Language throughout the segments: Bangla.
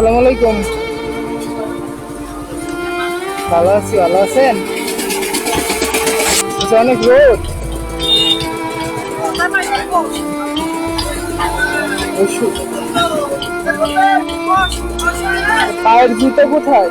আসসালামু আলাইকুম। ভালো আছি ভালো আছেন? আচ্ছা, অনেক রোদ। পায়ের জুতো কোথায়?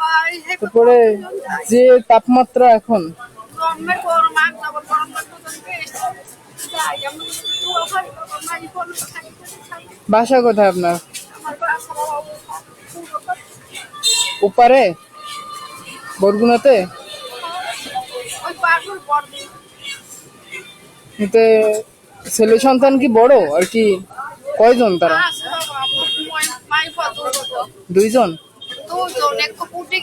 তারপরে যে তাপমাত্রা এখন? বাসা কোথায় আপনার? ওপারে? বরগুনাতে? ছেলে সন্তান কি বড় আর কি? কয়জন তারা? দুইজন? এক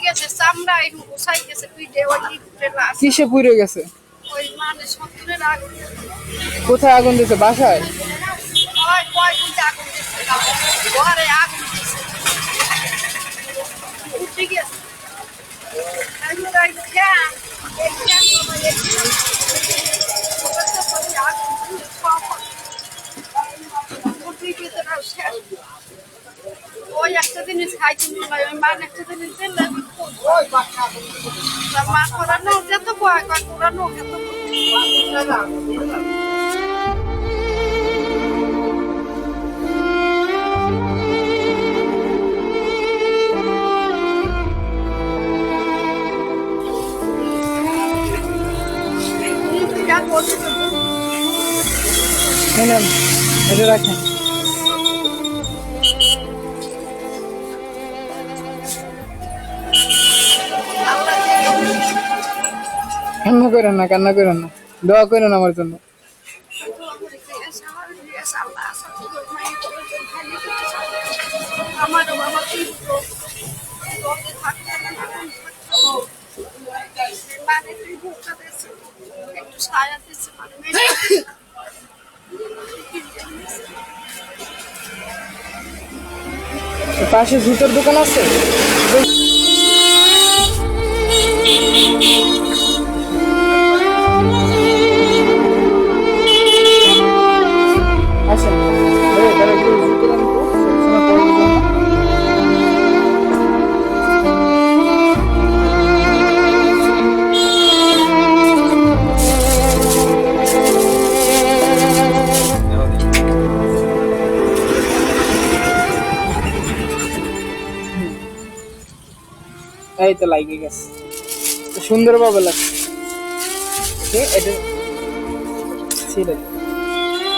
গেছে চামড়া এখন গেছে পিঠে ওই কিসে পুড়ে গেছে? ওই মানে সত্তরের আগুন। কোথায় আগুন দিয়েছে? বাসায়? কয় আগুন ঘরে গেছে। আমি এই গেছে না, শেষ। জিনিস হয় ওই মান একটা জিনিস দিলে মা করানো যেত কয় করানো এটা রাখেন। কান্না করেন না কান্না করেন না দোয়া করেন আমার জন্য। পাশে জুতোর দোকান আছে? এই, তাহলে একটু জুতো দেন তো, সবসময় জন্য। এই তো লাগে গেছে। সুন্দরভাবে লাগছে। এটা ছিল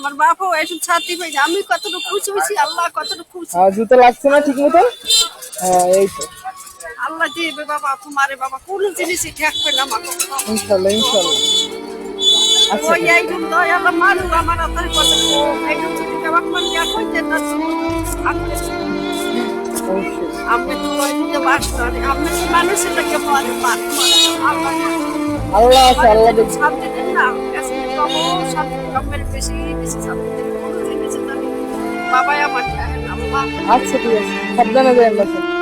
আমার বাবাও এসব ছাড়তে পেয়েছে আমি কতটুকু খুশি হয়েছি আল্লাহ কতটুকু খুশি। আর জুতো লাগছে না ঠিক মতো হ্যাঁ এই তো। আল্লাহ দিবে বাবা তোমারে বাবা কোনো জিনিসই ঠেকবে না আচ্ছা। ওই এইটুকু দয় আল্লাহ আমার কথা। যদি না আপনি তো পারে পার আল্লাহ আছে আল্লাহ দেখছে শান্তি না। কাছে তো শান্তি কমের বেশি বেশি বাবাই আমার আচ্ছা ঠিক আছে। সাবধানে যাই